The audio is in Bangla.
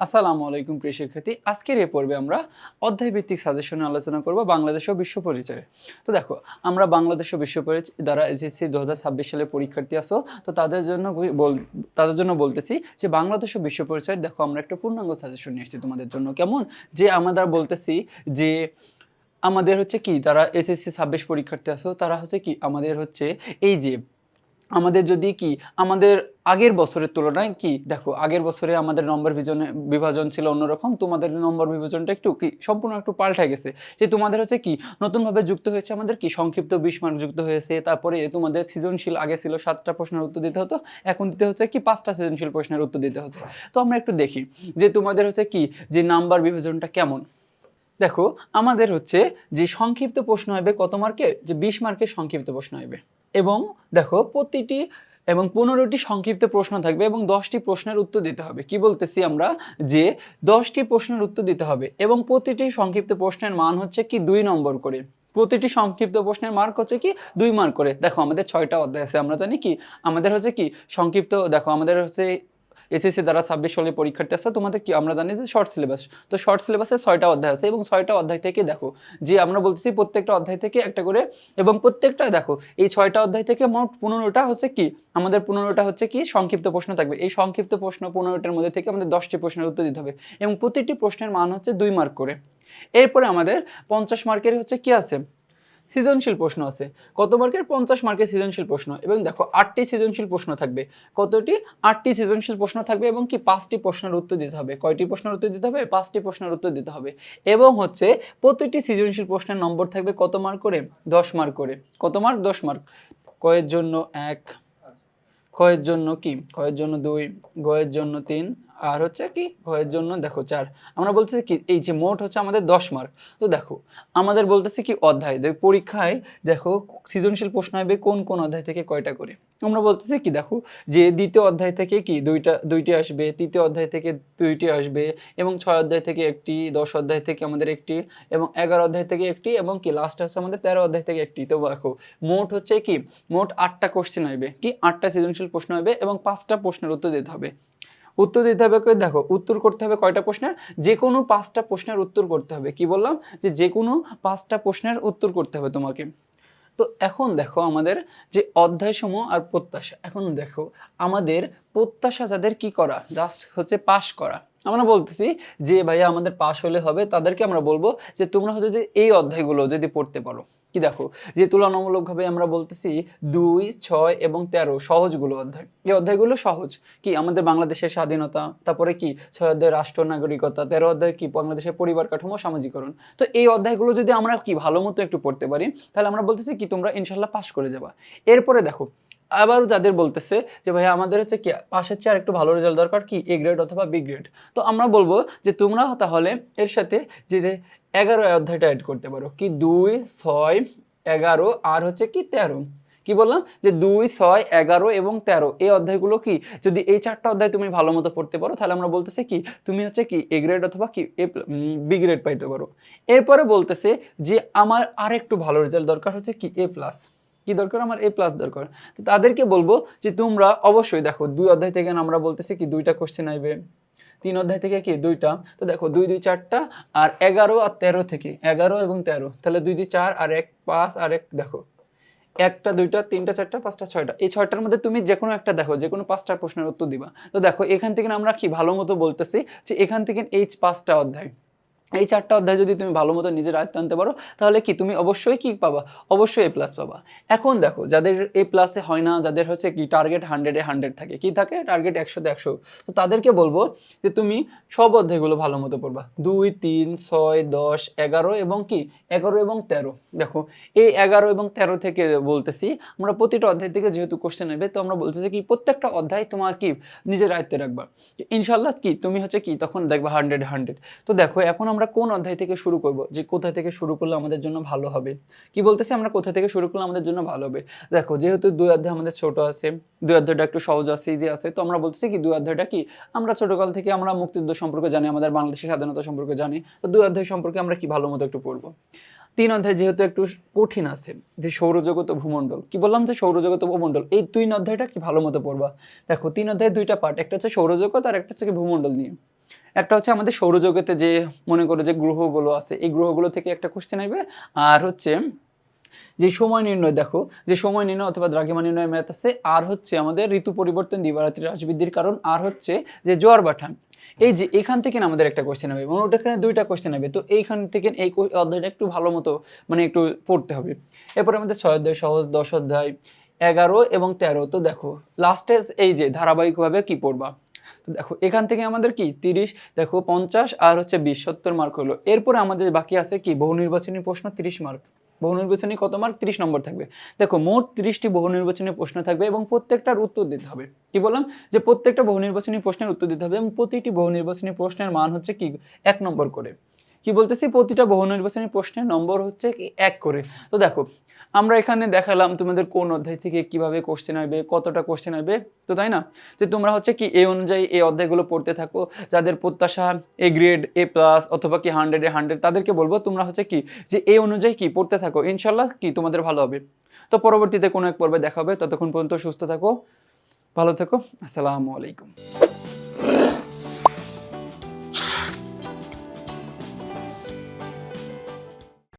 আসসালামু আলাইকুম, প্রিয় শিক্ষার্থী। আজকের এ পর্বে আমরা অধ্যায় ভিত্তিক সাজেশনে আলোচনা করব বাংলাদেশ ও বিশ্ব পরিচয়। তো দেখো, আমরা বাংলাদেশ ও বিশ্ব পরিচয় দ্বারা এসএসসি দু হাজার ছাব্বিশ সালে পরীক্ষার্থী আসো তো তাদের জন্য বল- তাদের জন্য বলতেছি যে বাংলাদেশ ও বিশ্ব পরিচয়, দেখো, আমরা একটা পূর্ণাঙ্গ সাজেশন নিয়ে এসেছি তোমাদের জন্য। কেমন? যে আমরা বলতেছি যে আমাদের হচ্ছে কি তারা এসএসসি ছাব্বিশ পরীক্ষার্থী আসো তারা হচ্ছে কি, আমাদের হচ্ছে এই যে আমাদের যদি কি, আমাদের আগের বছরের তুলনায় কি, দেখো, আগের বছরে আমাদের নম্বর বিজনে, বিভাজন ছিল অন্যরকম, তোমাদের নম্বর বিভাজনটা একটু কি, সম্পূর্ণ একটু পাল্টে গেছে। যে তোমাদের হচ্ছে কি, নতুনভাবে যুক্ত হয়েছে আমাদের কি, সংক্ষিপ্ত বিশ মার্ক যুক্ত হয়েছে, তারপরে তোমাদের সৃজনশীল আগে ছিল সাতটা প্রশ্নের উত্তর দিতে হতো, এখন দিতে হচ্ছে কি, পাঁচটা সৃজনশীল প্রশ্নের উত্তর দিতে হচ্ছে। তো আমরা একটু দেখি যে তোমাদের হচ্ছে কি, যে নাম্বার বিভাজনটা কেমন। দেখো, আমাদের হচ্ছে যে সংক্ষিপ্ত প্রশ্ন হবে কত মার্কের যে বিশ মার্কের সংক্ষিপ্ত প্রশ্ন হবে এবং দেখো প্রতিটি এবং পনেরোটি সংক্ষিপ্ত প্রশ্ন থাকবে এবং দশটি প্রশ্নের উত্তর দিতে হবে। কি বলতেছি আমরা? যে দশটি প্রশ্নের উত্তর দিতে হবে এবং প্রতিটি সংক্ষিপ্ত প্রশ্নের মান হচ্ছে কি দুই নম্বর করে। প্রতিটি সংক্ষিপ্ত প্রশ্নের মার্ক হচ্ছে কি দুই মার্ক করে। দেখো আমাদের ছয়টা অধ্যায় আছে, আমরা জানি কি? আমাদের হচ্ছে কি সংক্ষিপ্ত, দেখো আমাদের হচ্ছে এসএসসি দ্বারা ছাব্বিশ সালে পরীক্ষার্থী আসছে তোমাদের কি, আমরা জানি যে শর্ট সিলেবাস তো শর্ট সিলেবাসে ছয়টা অধ্যায় আছে এবং ছয়টা অধ্যায় থেকে দেখো, যে আমরা বলতেছি প্রত্যেকটা অধ্যায় থেকে একটা করে, এবং প্রত্যেকটা দেখো, এই ছয়টা অধ্যায় থেকে মোট পনেরোটা হচ্ছে কি, আমাদের পনেরোটা হচ্ছে কি, সংক্ষিপ্ত প্রশ্ন থাকবে। এই সংক্ষিপ্ত প্রশ্ন পনেরোটার মধ্যে থেকে আমাদের দশটি প্রশ্নের উত্তর দিতে হবে, এবং প্রতিটি প্রশ্নের মান হচ্ছে দুই মার্ক করে। এরপরে আমাদের পঞ্চাশ মার্কের হচ্ছে কি আছে? সৃজনশীল প্রশ্ন আছে। কত মার্কের? পঞ্চাশ মার্কের সৃজনশীল প্রশ্ন। এবং দেখো, আটটি সৃজনশীল প্রশ্ন থাকবে। কতটি? আটটি সৃজনশীল প্রশ্ন থাকবে এবং কি পাঁচটি প্রশ্নের উত্তর দিতে হবে। কয়টি প্রশ্নের উত্তর দিতে হবে? পাঁচটি প্রশ্নের উত্তর দিতে হবে। এবং হচ্ছে, প্রতিটি সৃজনশীল প্রশ্নের নম্বর থাকবে কত মার্ক করে? দশ মার্ক করে। কত মার্ক? দশ মার্ক। কয়ের জন্য এক ক্ষয়ের জন্য কি? ক্ষয়ের জন্য দুই গয়ের জন্য তিন আর হচ্ছে কি, ভয়ের জন্য দেখো চার, আমরা বলতেছি কি, এই যে মোট হচ্ছে আমাদের দশ মার্ক তো দেখো, আমাদের বলতেছে কি অধ্যায় দেখো পরীক্ষায় দেখো সৃজনশীল প্রশ্ন হবে কোন কোন অধ্যায় থেকে কয়টা করে। আমরা বলতেছি কি দেখো, যে দ্বিতীয় অধ্যায় থেকে কি দুইটা, দুইটি আসবে, তৃতীয় অধ্যায় থেকে দুইটি আসবে, এবং ছয় অধ্যায় থেকে একটি, দশ অধ্যায় থেকে আমাদের একটি, এবং এগারো অধ্যায় থেকে একটি, এবং কি লাস্ট আছে আমাদের তেরো অধ্যায় থেকে একটি। তো দেখো, মোট হচ্ছে কি, মোট আটটা কোশ্চেন আসবে কি আটটা সৃজনশীল প্রশ্ন হবে, এবং পাঁচটা প্রশ্নের উত্তর দিতে হবে। উত্তর দিতে হবে দেখো, উত্তর করতে হবে কয়টা প্রশ্নের? যে কোনো পাঁচটা প্রশ্নের উত্তর করতে হবে। কি বললাম? যে যে কোনো পাঁচটা প্রশ্নের উত্তর করতে হবে তোমাকে। তো এখন দেখো আমাদের যে অধ্যায় অধ্যায়সমূহ আর প্রত্যাশা। এখন দেখো, আমাদের প্রত্যাশা যাদের কি করা? জাস্ট হচ্ছে পাশ করা। আমরা বলতেছি যে ভাইয়া আমাদের পাশ হলে হবে, তাদেরকে আমরা বলব যে তোমরা হচ্ছে যে এই অধ্যায়গুলো যদি পড়তে পারো। কি দেখো? যে তুলনামূলকভাবে আমরা বলতেছি দুই, ছয় এবং তেরো সহজগুলো অধ্যায়। এই অধ্যায়গুলো সহজ। কি আমাদের বাংলাদেশের স্বাধীনতা, তারপরে কি ছয় অধ্যায় রাষ্ট্র, নাগরিকতা, তেরো অধ্যায় কি বাংলাদেশের পরিবার কাঠামো, সামাজিকরণ। তো এই অধ্যায়গুলো যদি আমরা কি ভালো মতো একটু পড়তে পারি, তাহলে আমরা বলতেছি কি তোমরা ইনশাল্লাহ পাশ করে যাবা। এরপরে দেখো আবার যাদের বলতেছে যে ভাই আমাদের হচ্ছে কি পাশের চেয়ে একটু ভালো রেজাল্ট দরকার কি? এ গ্রেড অথবা বি গ্রেড তো আমরা বলব যে, তোমরা তাহলে এর সাথে যে এগারো অধ্যায়টা অ্যাড করতে পারো। কি? দুই, ছয়, এগারো আর হচ্ছে কি? তেরো। কি বললাম? যে, দুই, ছয়, এগারো এবং তেরো। এই অধ্যায়গুলো কি? যদি এই চারটা অধ্যায় তুমি ভালো মতো পড়তে পারো, তাহলে আমরা বলতেছি কি? তুমি হচ্ছে কি এ গ্রেড অথবা কি এ বি গ্রেড পাইতে পারো। এরপরে বলতেছে যে, আমার আর একটু ভালো রেজাল্ট দরকার হচ্ছে কি? এ প্লাস কি দরকার? আমার এ প্লাস দরকার। তো তাদেরকে বলব যে তোমরা অবশ্যই দেখো, দুই অধ্যায় থেকে আমরা বলতেছি কি দুইটা কোশ্চেন আসবে তিন অধ্যায় থেকে কি? দুইটা। তো দেখো, দুই দুই, চারটা আর এগারো আর তেরো থেকে। এগারো এবং তেরো। তাহলে দুই দুই, চার আর এক, পাঁচ আর এক, দেখো। একটা, দুইটা, তিনটা, চারটা, পাঁচটা, ছয়টা। এই ছয়টার মধ্যে তুমি যে কোনো একটা দেখো যে কোনো পাঁচটা প্রশ্নের উত্তর দিবা। তো দেখো, এখান থেকে আমরা কি ভালো মতো বলতেছি যে এখান থেকে এই পাঁচটা অধ্যায়। এই চারটা অধ্যায় যদি তুমি ভালো মতো নিজের আয়ত্ত আনতে পারো, তাহলে কি তুমি অবশ্যই কি পাবা? অবশ্যই এ প্লাস পাবা। এখন দেখো, যাদের এ প্লাসে হয় না, যাদের হচ্ছে কি টার্গেট হান্ড্রেডে হান্ড্রেড থাকে, কি থাকে? টার্গেট একশোতে একশো। তো তাদেরকে বলব যে তুমি সব অধ্যায়গুলো ভালো মতো পড়বা। দুই, তিন, ছয়, দশ, এগারো এবং কি? এগারো এবং তেরো। দেখো, এই এগারো এবং তেরো থেকে বলতেছি, আমরা প্রতিটা অধ্যায় থেকে যেহেতু কোশ্চেন নেবে, তো আমরা বলতেছি কি, প্রত্যেকটা অধ্যায় তোমার কি নিজের আয়ত্তে রাখবা। ইনশাল্লাহ কি? তুমি হচ্ছে কি, তখন দেখবা হান্ড্রেড হান্ড্রেড তো দেখো, এখন আমরা কোন অধ্যায় থেকে শুরু করব? যে কোথা থেকে শুরু করলে আমাদের জন্য ভালো হবে? কি বলতেছি? আমরা কোথা থেকে শুরু করলে আমাদের জন্য ভালো হবে? দেখো, যেহেতু দুই অধ্যায় আমাদের ছোট আছে, দুই অধ্যায়টা একটু সহজ আছে ইজি আছে, তো আমরা বলতেছি কি, দুই অধ্যায়টা কি? আমরা ছোটকাল থেকে আমরা মুক্তিযুদ্ধ সম্পর্কে জানি, আমাদের বাংলাদেশের স্বাধীনতা সম্পর্কে জানি, তো দুই অধ্যায় সম্পর্কে আমরা কি ভালো মতো একটু পড়ব? তিন অধ্যায় যেহেতু একটু কঠিন আছে, যে সৌরজগত ভূমণ্ডল, কি বললাম যে সৌরজগত ভূমণ্ডল? এই তিন অধ্যায়টা কি ভালো মতো পড়বা? দেখো, তিন অধ্যায় দুইটা পার্ট একটা হচ্ছে সৌরজগৎ আর একটা হচ্ছে ভূমণ্ডল নিয়ে। একটা হচ্ছে আমাদের সৌরজগতে যে মনে করো যে গ্রহগুলো আছে, এই গ্রহগুলো থেকে একটা কোশ্চেন আসবে আর হচ্ছে যে সময় নির্ণয়, দেখো, যে সময় নির্ণয় অথবা দ্রাঘিমা নির্ণয় ম্যাথ আছে, আর হচ্ছে আমাদের ঋতু পরিবর্তন দিবারাত্রি রাশবৃদ্ধির কারণ, আর হচ্ছে যে জোয়ার বাঠা এই যে এখান থেকে আমাদের একটা কোশ্চেন হবে মানে ওটা এখানে দুইটা কোশ্চেন হবে তো এইখান থেকে এই অধ্যায়টা একটু ভালো মতো মানে একটু পড়তে হবে। এরপরে আমাদের ছয় অধ্যায়, সহজ দশ অধ্যায়, এগারো এবং তেরো। তো দেখো লাস্টে এই যে ধারাবাহিকভাবে কি পড়বা? তো দেখো, এখান থেকে আমাদের কি? তিরিশ, দেখো পঞ্চাশ আর হচ্ছে বিশ, সত্তর মার্ক হলো। এরপরে আমাদের বাকি আছে কি? বহু নির্বাচনী প্রশ্ন তিরিশ মার্ক বহু নির্বাচনী কত মার্ক তিরিশ নম্বর থাকবে। দেখো, মোট তিরিশটি বহু নির্বাচনী প্রশ্ন থাকবে এবং প্রত্যেকটার উত্তর দিতে হবে। কি বললাম? যে প্রত্যেকটা বহু নির্বাচনী প্রশ্নের উত্তর দিতে হবে এবং প্রতিটি বহু নির্বাচনী প্রশ্নের মান হচ্ছে কি? এক নম্বর করে। কি বলতেছি? প্রতিটা বহু নির্বাচনী প্রশ্নের নম্বর হচ্ছে এক করে। তো দেখো, আমরা এখানে দেখালাম তোমাদের কোন অধ্যায় থেকে কীভাবে কোশ্চেন আসবে, কতটা কোশ্চেন আসবে, তো তাই না? যে তোমরা হচ্ছে কি এই অনুযায়ী এই অধ্যায়গুলো পড়তে থাকো, যাদের প্রত্যাশা এ গ্রেড, এ প্লাস অথবা কি হান্ড্রেডে হান্ড্রেড তাদেরকে বলব তোমরা হচ্ছে কি যে এই অনুযায়ী কি পড়তে থাকো ইনশাল্লাহ কি তোমাদের ভালো হবে। তো পরবর্তীতে কোনো এক পর্বে দেখা হবে, ততক্ষণ পর্যন্ত সুস্থ থাকো, ভালো থেকো, আসসালামু আলাইকুম।